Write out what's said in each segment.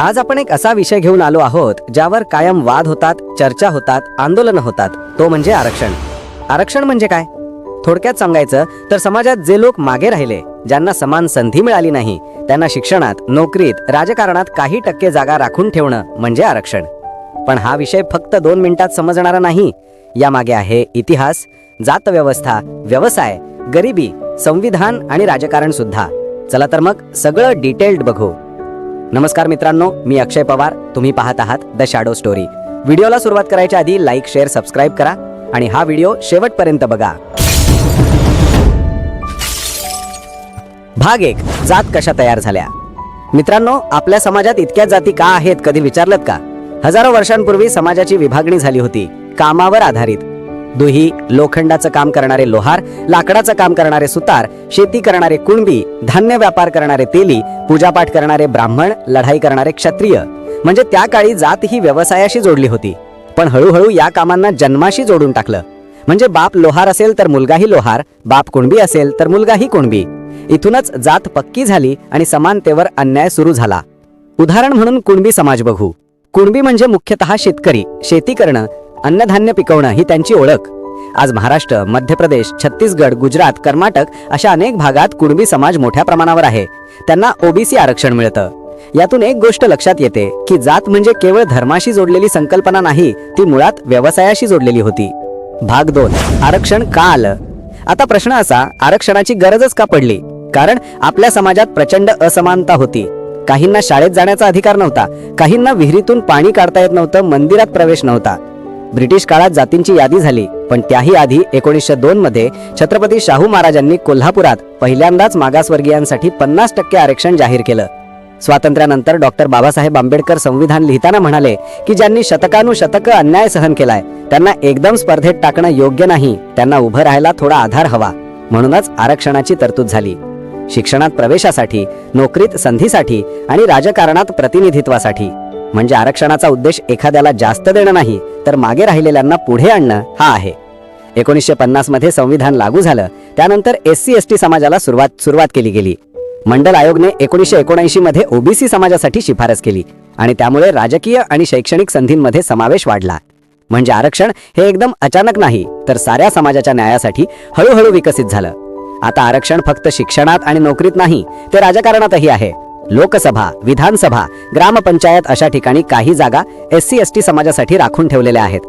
आज आपण एक असा विषय घेऊन आलो आहोत ज्यावर कायम वाद होतात चर्चा होतात आंदोलनं होतात. तो म्हणजे आरक्षण. आरक्षण म्हणजे काय? थोडक्यात सांगायचं तर समाजात जे लोक मागे राहिले ज्यांना समान संधी मिळाली नाही त्यांना शिक्षणात नोकरीत राजकारणात काही टक्के जागा राखून ठेवणं म्हणजे आरक्षण. पण हा विषय फक्त दोन मिनिटात समजणारा नाही. यामागे आहे इतिहास जातव्यवस्था व्यवसाय गरिबी संविधान आणि राजकारण सुद्धा. चला तर मग सगळं डिटेल्ड बघू. नमस्कार मित्रांनो मी अक्षय पवार. तुम्ही पाहत आहात द शॅडो स्टोरी व्हिडिओला सुरुवात करायच्या आधी लाईक शेअर सबस्क्राईब करा आणि हा व्हिडिओ शेवटपर्यंत बघा. भाग एक जात कशा तयार झाल्या? मित्रांनो आपल्या समाजात इतक्या जाती का आहेत कधी विचारलत का? हजारो वर्षांपूर्वी समाजाची विभागणी झाली होती कामावर आधारित. दुही लोखंडाचं काम करणारे लोहार लाकडाचं काम करणारे सुतार शेती करणारे कुणबी धान्य व्यापार करणारे तेली पूजापाठ करणारे ब्राह्मण लढाई करणारे क्षत्रिय. म्हणजे त्या काळी जात ही व्यवसायाशी जोडली होती. पण हळूहळू या कामांना जन्माशी जोडून टाकलं. म्हणजे बाप लोहार असेल तर मुलगाही लोहार बाप कुणबी असेल तर मुलगाही कुणबी. इथूनच जात पक्की झाली आणि समानतेवर अन्याय सुरू झाला. उदाहरण म्हणून कुणबी समाज बघू. कुणबी म्हणजे मुख्यतः शेतकरी शेती करणं अन्नधान्य पिकवणं ही त्यांची ओळख. आज महाराष्ट्र मध्य प्रदेश छत्तीसगड गुजरात कर्नाटक अशा अनेक भागात कुणबी समाज मोठ्या प्रमाणावर आहे. त्यांना ओबीसी आरक्षण मिळतं. यातून एक गोष्ट लक्षात येते की जात म्हणजे केवळ धर्माशी जोडलेली संकल्पना नाही ती मुळात व्यवसायाशी जोडलेली होती. भाग दोन आरक्षण का आलं आता प्रश्न असा आरक्षणाची गरजच का पडली? कारण आपल्या समाजात प्रचंड असमानता होती. काहींना शाळेत जाण्याचा अधिकार नव्हता काहींना विहिरीतून पाणी काढता येत नव्हतं मंदिरात प्रवेश नव्हता. ब्रिटिश काळात जातींची यादी झाली. पण त्याही आधी एकोणीसशे दोन मध्ये छत्रपती शाहू महाराजांनी कोल्हापुरात पहिल्यांदाच मागासवर्गीयांसाठी पन्नास टक्के आरक्षण जाहीर केलं. स्वातंत्र्यानंतर डॉक्टर बाबासाहेब आंबेडकर संविधान लिहिताना म्हणाले की ज्यांनी शतकानुशतक अन्याय सहन केलाय त्यांना एकदम स्पर्धेत टाकणं योग्य नाही त्यांना उभं राहायला थोडा आधार हवा. म्हणूनच आरक्षणाची तरतूद झाली. शिक्षणात प्रवेशासाठी नोकरीत संधीसाठी आणि राजकारणात प्रतिनिधित्वासाठी. म्हणजे आरक्षणाचा उद्देश एखाद्याला जास्त देणं नाही तर मागे राहिलेल्यांना पुढे आणणं हा आहे. एकोणीसशे पन्नासमध्ये संविधान लागू झालं त्यानंतर एस सी एस टी समाजाला सुरुवात सुरुवात केली गेली. मंडल आयोगने एकोणीसशे एकोणऐंशी मध्ये ओबीसी समाजासाठी शिफारस केली आणि त्यामुळे राजकीय आणि शैक्षणिक संधींमध्ये समावेश वाढला. म्हणजे आरक्षण हे एकदम अचानक नाही तर साऱ्या समाजाच्या न्यायासाठी हळूहळू विकसित झालं. आता आरक्षण फक्त शिक्षणात आणि नोकरीत नाही ते राजकारणातही आहे. लोकसभा विधानसभा ग्रामपंचायत अशा ठिकाणी काही जागा एस सी एस टी समाजासाठी राखून ठेवलेल्या आहेत.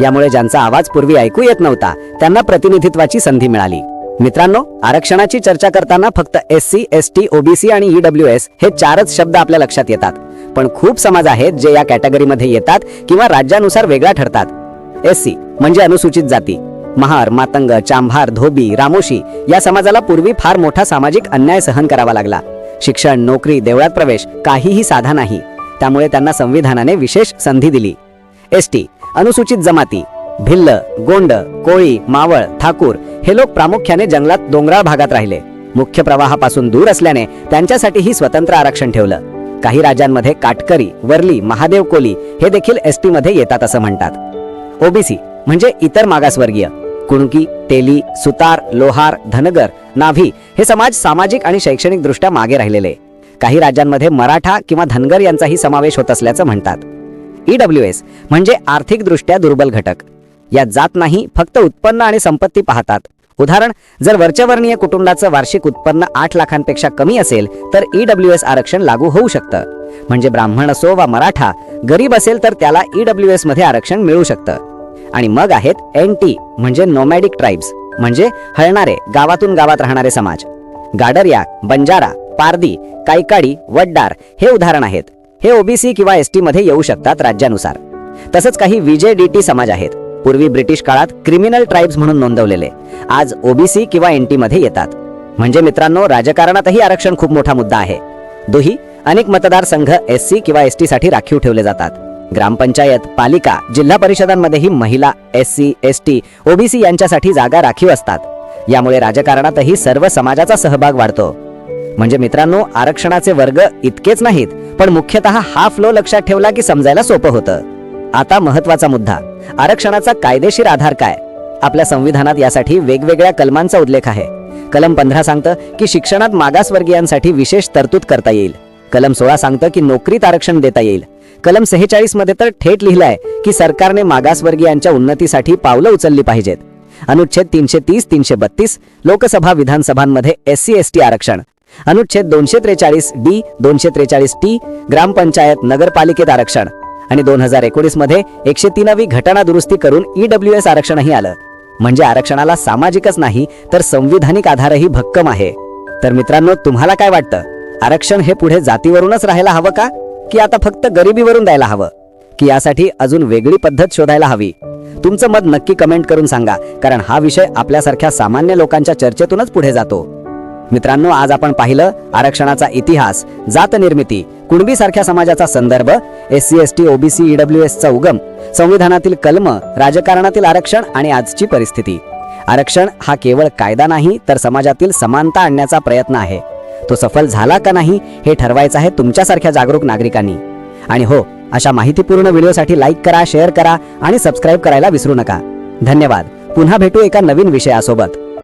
यामुळे ज्यांचा आवाज पूर्वी ऐकू येत नव्हता त्यांना प्रतिनिधित्वाची संधी मिळाली. मित्रांनो आरक्षणाची चर्चा करताना फक्त S C S T OBC आणि ईडब्ल्यू एस हे चारच शब्द आपल्या लक्षात येतात. पण खूप समाज आहेत जे या कॅटेगरीमध्ये येतात किंवा राज्यानुसार वेगळ्या ठरतात. एस सी म्हणजे अनुसूचित जाती. महार मातंग चांभार धोबी रामोशी या समाजाला पूर्वी फार मोठा सामाजिक अन्याय सहन करावा लागला. शिक्षण नोकरी देवळात प्रवेश काहीही साधा नाही. त्यामुळे त्यांना संविधानाने विशेष संधी दिली. एस टी अनुसूचित जमाती भिल्ल गोंड कोळी मावळ ठाकूर हे लोक प्रामुख्याने जंगलात डोंगराळ भागात राहिले. मुख्य प्रवाहापासून दूर असल्याने त्यांच्यासाठीही स्वतंत्र आरक्षण ठेवलं. काही राज्यांमध्ये काटकरी वर्ली महादेव कोली हे देखील एस टी मध्ये येतात असं म्हणतात. ओबीसी म्हणजे इतर मागासवर्गीय. कुणकी तेली सुतार लोहार धनगर नाभी हे समाज सामाजिक आणि शैक्षणिक दृष्ट्या मागे राहिलेले. काही राज्यांमध्ये मराठा किंवा धनगर यांचाही समावेश होत असल्याचं म्हणतात. ईडब्ल्यू एस म्हणजे आर्थिकदृष्ट्या दुर्बल घटक. यात जात नाही फक्त उत्पन्न आणि संपत्ती पाहतात. उदाहरण जर वर्चवर्णीय कुटुंबाचं वार्षिक उत्पन्न आठ लाखांपेक्षा कमी असेल तर ईडब्ल्यू एस आरक्षण लागू होऊ शकतं. म्हणजे ब्राह्मण असो वा मराठा गरीब असेल तर त्याला ईडब्ल्यू एसमध्ये आरक्षण मिळू शकतं. आणि मग आहेत एन टी म्हणजे नोमॅडिक ट्राईब्स म्हणजे हळणारे गावातून गावात राहणारे समाज. गाडरिया बंजारा पारदी कायकाडी वड्डार हे उदाहरण आहेत. हे ओबीसी किंवा एस टी मध्ये येऊ शकतात राज्यानुसार. तसंच काही विजे डी टी समाज आहेत. पूर्वी ब्रिटिश काळात क्रिमिनल ट्राईब्स म्हणून नोंदवलेले आज ओबीसी किंवा एन टी मध्ये येतात. म्हणजे मित्रांनो राजकारणातही आरक्षण खूप मोठा मुद्दा आहे. दोही अनेक मतदारसंघ एस सी किंवा एस टी साठी राखीव ठेवले जातात. ग्रामपंचायत पालिका जिल्हा परिषदांमध्येही महिला S C S T OBC यांच्यासाठी जागा राखीव असतात. यामुळे राजकारणातही सर्व समाजाचा सहभाग वाढतो. म्हणजे मित्रांनो आरक्षणाचे वर्ग इतकेच नाहीत पण मुख्यतः हा फ्लो लक्षात ठेवला की समजायला सोपं होतं. आता महत्त्वाचा मुद्दा आरक्षणाचा कायदेशीर आधार काय? आपल्या संविधानात यासाठी वेगवेगळ्या कलमांचा उल्लेख आहे. कलम पंधरा सांगतं की शिक्षणात मागासवर्गीयांसाठी विशेष तरतूद करता येईल. कलम सोळा सांगतं की नोकरीत आरक्षण देता येईल. कलम सेहेचाळीसमध्ये तर थेट लिहिलंय की सरकारने मागासवर्गीयांच्या उन्नतीसाठी पावलं उचलली पाहिजेत. अनुच्छेद तीनशे तीस तीनशे बत्तीस लोकसभा विधानसभांमध्ये एस सी एस टी आरक्षण. अनुच्छेद दोनशे त्रेचाळीस डी दोनशे त्रेचाळीस टी ग्रामपंचायत नगरपालिकेत आरक्षण. आणि दोन हजार एकोणीसमध्ये एकशे तीनावी घटना दुरुस्ती करून ईडब्ल्यू एस आरक्षणही आलं. म्हणजे आरक्षणाला सामाजिकच नाही तर संविधानिक आधारही भक्कम आहे. तर मित्रांनो तुम्हाला काय वाटतं? आरक्षण हे पुढे जातीवरूनच राहायला हवं का? की आता फक्त गरिबीवरून द्यायला हवं? की यासाठी अजून वेगळी पद्धत शोधायला हवी? तुमचं मत नक्की कमेंट करून सांगा कारण हा विषय आपल्यासारख्या सामान्य लोकांच्या चर्चेतूनच पुढे जातो. मित्रांनो आज आपण पाहिलं आरक्षणाचा इतिहास जात निर्मिती कुणबी सारख्या समाजाचा संदर्भ S C S T OBC EW एसचा उगम संविधानातील कलम राजकारणातील आरक्षण आणि आजची परिस्थिती. आरक्षण हा केवळ कायदा नाही तर समाजातील समानता आणण्याचा प्रयत्न आहे. तो सफल झाला का नाही हे ठरवायचं आहे तुमच्यासारख्या जागरूक नागरिकांनी. आणि हो अशा माहितीपूर्ण व्हिडिओसाठी लाईक करा शेअर करा आणि सबस्क्राईब करायला विसरू नका. धन्यवाद. पुन्हा भेटू एका नवीन विषयासोबत.